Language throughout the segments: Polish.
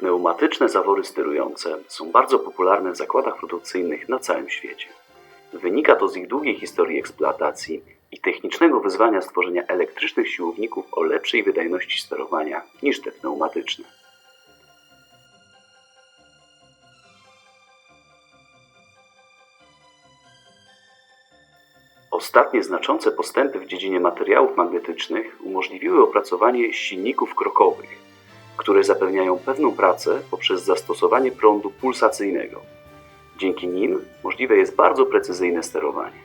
Pneumatyczne zawory sterujące są bardzo popularne w zakładach produkcyjnych na całym świecie. Wynika to z ich długiej historii eksploatacji i technicznego wyzwania stworzenia elektrycznych siłowników o lepszej wydajności sterowania niż te pneumatyczne. Ostatnie znaczące postępy w dziedzinie materiałów magnetycznych umożliwiły opracowanie silników krokowych, które zapewniają pewną pracę poprzez zastosowanie prądu pulsacyjnego. Dzięki nim możliwe jest bardzo precyzyjne sterowanie.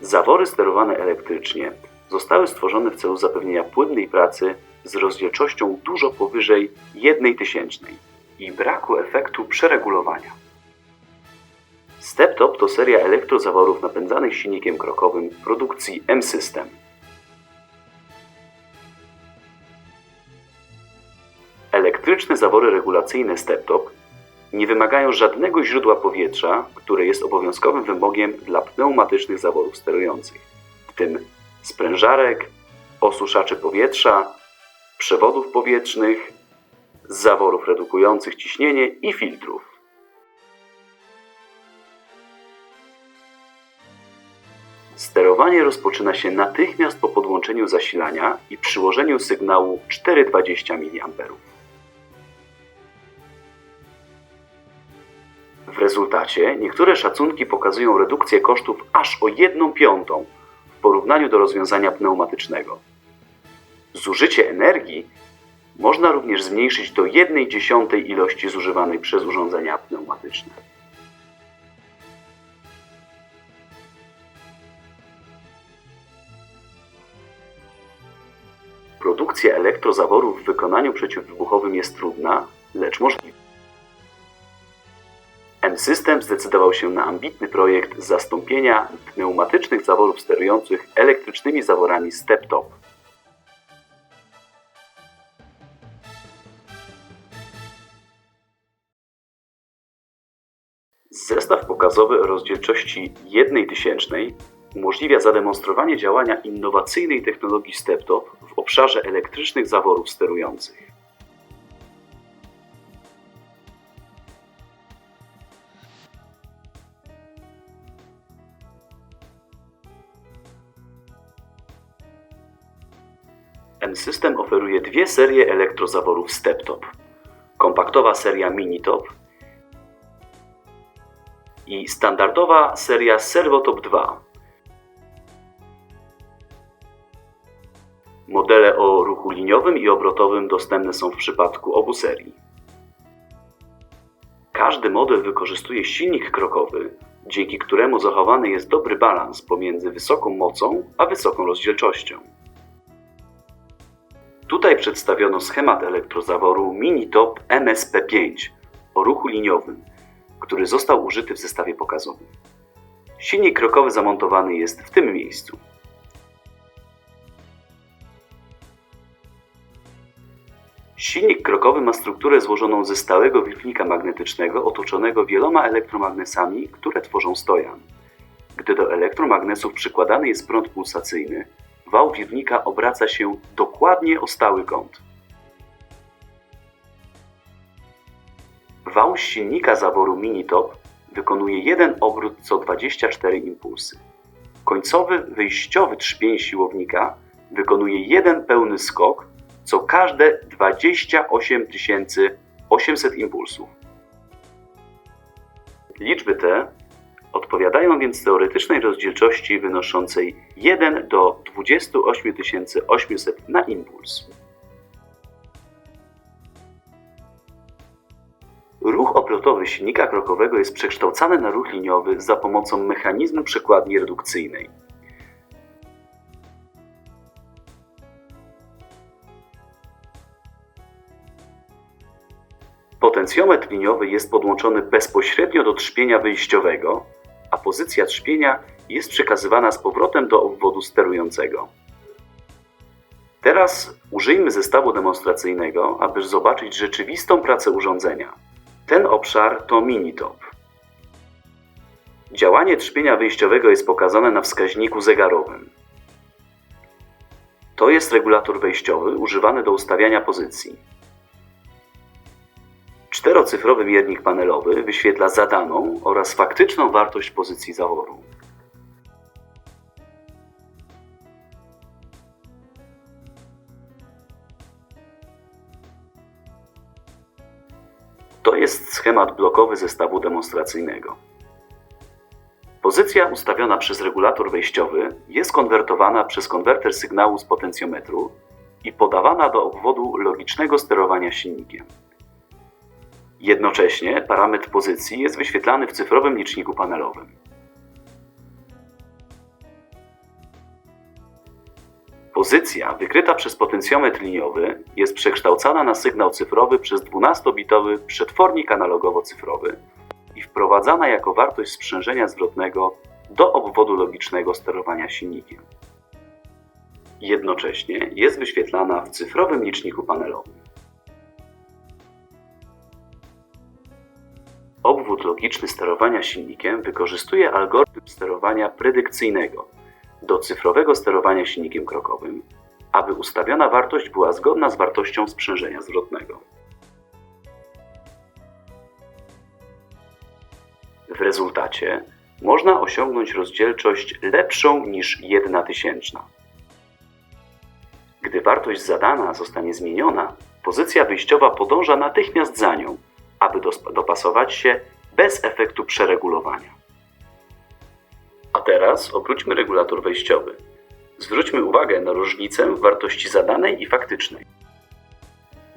Zawory sterowane elektrycznie zostały stworzone w celu zapewnienia płynnej pracy z rozdzielczością dużo powyżej 1 tysięcznej i braku efektu przeregulowania. Step-top to seria elektrozaworów napędzanych silnikiem krokowym produkcji M-System. Elektryczne zawory regulacyjne step-top nie wymagają żadnego źródła powietrza, które jest obowiązkowym wymogiem dla pneumatycznych zaworów sterujących, w tym sprężarek, osuszaczy powietrza, przewodów powietrznych, zaworów redukujących ciśnienie i filtrów. Sterowanie rozpoczyna się natychmiast po podłączeniu zasilania i przyłożeniu sygnału 420 mA. W rezultacie niektóre szacunki pokazują redukcję kosztów aż o 1 piątą w porównaniu do rozwiązania pneumatycznego. Zużycie energii można również zmniejszyć do 1 dziesiątej ilości zużywanej przez urządzenia pneumatyczne. Produkcja elektrozaworów w wykonaniu przeciwwybuchowym jest trudna, lecz możliwa. M-System zdecydował się na ambitny projekt zastąpienia pneumatycznych zaworów sterujących elektrycznymi zaworami step-top. Zestaw pokazowy rozdzielczości 1 tysięcznej umożliwia zademonstrowanie działania innowacyjnej technologii step-top w obszarze elektrycznych zaworów sterujących. M-System oferuje dwie serie elektrozaworów step-top. Kompaktowa seria Mini-Top i standardowa seria Servotop 2. Modele o ruchu liniowym i obrotowym dostępne są w przypadku obu serii. Każdy model wykorzystuje silnik krokowy, dzięki któremu zachowany jest dobry balans pomiędzy wysoką mocą a wysoką rozdzielczością. Tutaj przedstawiono schemat elektrozaworu Minitop MSP5 o ruchu liniowym, który został użyty w zestawie pokazowym. Silnik krokowy zamontowany jest w tym miejscu. Silnik krokowy ma strukturę złożoną ze stałego wirnika magnetycznego otoczonego wieloma elektromagnesami, które tworzą stojan. Gdy do elektromagnesów przykładany jest prąd pulsacyjny, wał wirnika obraca się dokładnie o stały kąt. Wał silnika zaworu Minitop wykonuje jeden obrót co 24 impulsy. Końcowy wyjściowy trzpień siłownika wykonuje jeden pełny skok co każde 28 800 impulsów. Liczby te odpowiadają więc teoretycznej rozdzielczości wynoszącej 1 do 28 800 na impuls. Ruch obrotowy silnika krokowego jest przekształcany na ruch liniowy za pomocą mechanizmu przekładni redukcyjnej. Potencjometr liniowy jest podłączony bezpośrednio do trzpienia wyjściowego, a pozycja trzpienia jest przekazywana z powrotem do obwodu sterującego. Teraz użyjmy zestawu demonstracyjnego, aby zobaczyć rzeczywistą pracę urządzenia. Ten obszar to Minitop. Działanie trzpienia wyjściowego jest pokazane na wskaźniku zegarowym. To jest regulator wejściowy używany do ustawiania pozycji. Czterocyfrowy miernik panelowy wyświetla zadaną oraz faktyczną wartość pozycji zaworu. To jest schemat blokowy zestawu demonstracyjnego. Pozycja ustawiona przez regulator wejściowy jest konwertowana przez konwerter sygnału z potencjometru i podawana do obwodu logicznego sterowania silnikiem. Jednocześnie parametr pozycji jest wyświetlany w cyfrowym liczniku panelowym. Pozycja wykryta przez potencjometr liniowy jest przekształcana na sygnał cyfrowy przez 12-bitowy przetwornik analogowo-cyfrowy i wprowadzana jako wartość sprzężenia zwrotnego do obwodu logicznego sterowania silnikiem. Jednocześnie jest wyświetlana w cyfrowym liczniku panelowym. Obwód logiczny sterowania silnikiem wykorzystuje algorytm sterowania predykcyjnego do cyfrowego sterowania silnikiem krokowym, aby ustawiona wartość była zgodna z wartością sprzężenia zwrotnego. W rezultacie można osiągnąć rozdzielczość lepszą niż 1 tysięczna. Gdy wartość zadana zostanie zmieniona, pozycja wyjściowa podąża natychmiast za nią, aby dopasować się bez efektu przeregulowania. A teraz obróćmy regulator wejściowy. Zwróćmy uwagę na różnicę w wartości zadanej i faktycznej.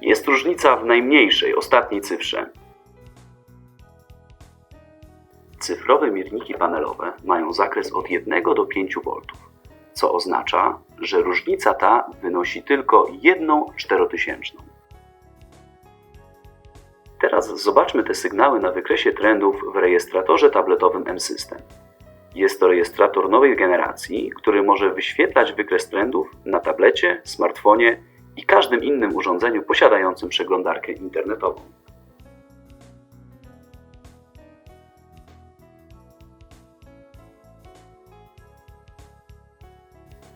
Jest różnica w najmniejszej, ostatniej cyfrze. Cyfrowe mierniki panelowe mają zakres od 1 do 5 V, co oznacza, że różnica ta wynosi tylko 1 czterotysięczną. Teraz zobaczmy te sygnały na wykresie trendów w rejestratorze tabletowym M-System. Jest to rejestrator nowej generacji, który może wyświetlać wykres trendów na tablecie, smartfonie i każdym innym urządzeniu posiadającym przeglądarkę internetową.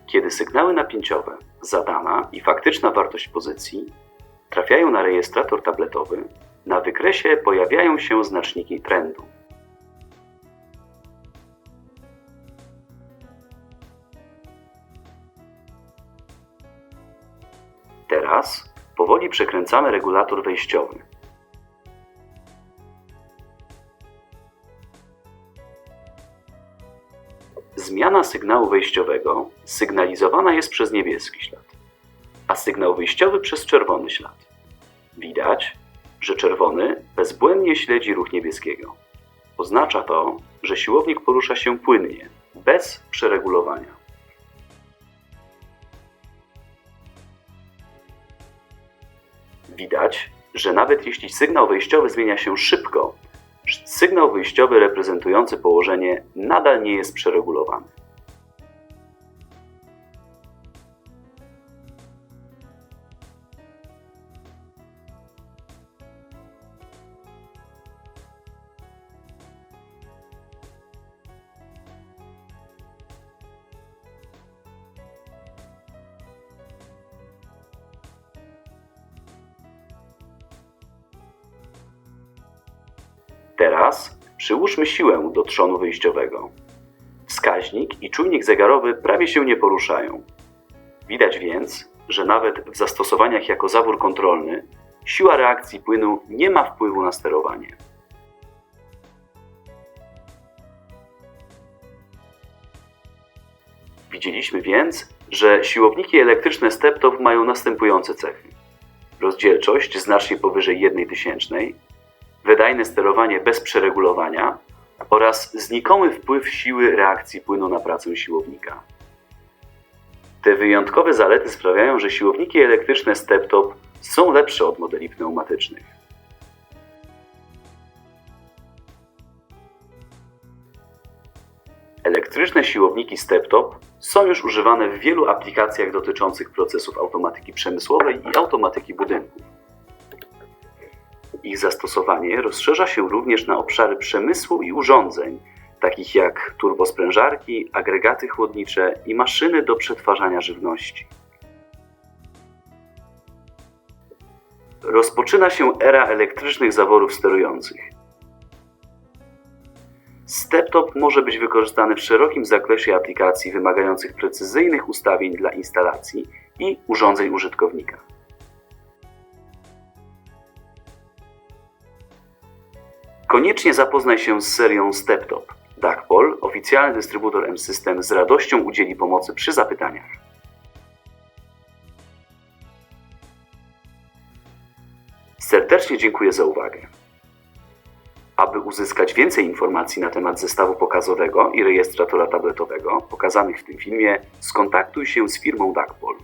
Kiedy sygnały napięciowe, zadana i faktyczna wartość pozycji trafiają na rejestrator tabletowy, na wykresie pojawiają się znaczniki trendu. Teraz powoli przekręcamy regulator wejściowy. Zmiana sygnału wejściowego sygnalizowana jest przez niebieski ślad, a sygnał wyjściowy przez czerwony ślad. Widać, że czerwony bezbłędnie śledzi ruch niebieskiego. Oznacza to, że siłownik porusza się płynnie, bez przeregulowania. Widać, że nawet jeśli sygnał wejściowy zmienia się szybko, sygnał wyjściowy reprezentujący położenie nadal nie jest przeregulowany. Teraz przyłóżmy siłę do trzonu wyjściowego. Wskaźnik i czujnik zegarowy prawie się nie poruszają. Widać więc, że nawet w zastosowaniach jako zawór kontrolny siła reakcji płynu nie ma wpływu na sterowanie. Widzieliśmy więc, że siłowniki elektryczne step-top mają następujące cechy. Rozdzielczość znacznie powyżej 1 tysięcznej, wydajne sterowanie bez przeregulowania oraz znikomy wpływ siły reakcji płynu na pracę siłownika. Te wyjątkowe zalety sprawiają, że siłowniki elektryczne step-top są lepsze od modeli pneumatycznych. Elektryczne siłowniki step-top są już używane w wielu aplikacjach dotyczących procesów automatyki przemysłowej i automatyki budynków. Ich zastosowanie rozszerza się również na obszary przemysłu i urządzeń, takich jak turbosprężarki, agregaty chłodnicze i maszyny do przetwarzania żywności. Rozpoczyna się era elektrycznych zaworów sterujących. Steptop może być wykorzystany w szerokim zakresie aplikacji wymagających precyzyjnych ustawień dla instalacji i urządzeń użytkownika. Koniecznie zapoznaj się z serią Steptop. DuckPol, oficjalny dystrybutor M-System, z radością udzieli pomocy przy zapytaniach. Serdecznie dziękuję za uwagę. Aby uzyskać więcej informacji na temat zestawu pokazowego i rejestratora tabletowego pokazanych w tym filmie, skontaktuj się z firmą DuckPol.